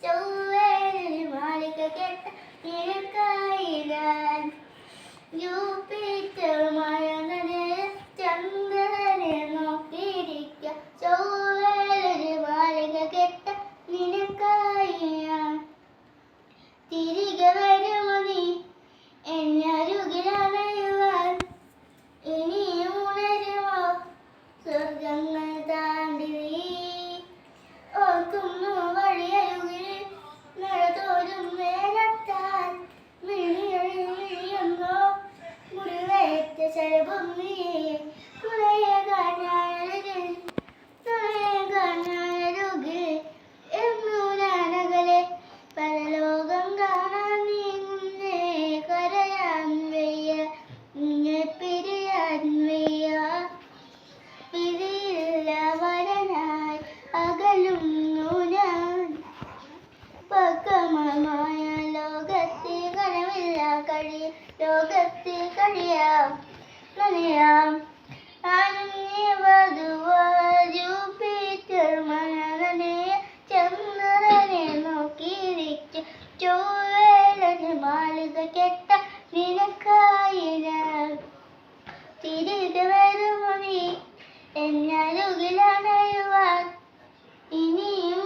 就 കഴിയ ലോകത്തിൽ കഴിയാം നനയാം ജൂപ്പിറ്റർ മണനെ ചന്ദ്രനെ നോക്കിയിരിക്കും. ചൊവ്വേലന് മാളിക കെട്ട നിനക്കായിരം. തിരികെ വരുമോ നീ എന്നരുകിലണയുവാൻ ഇനിയും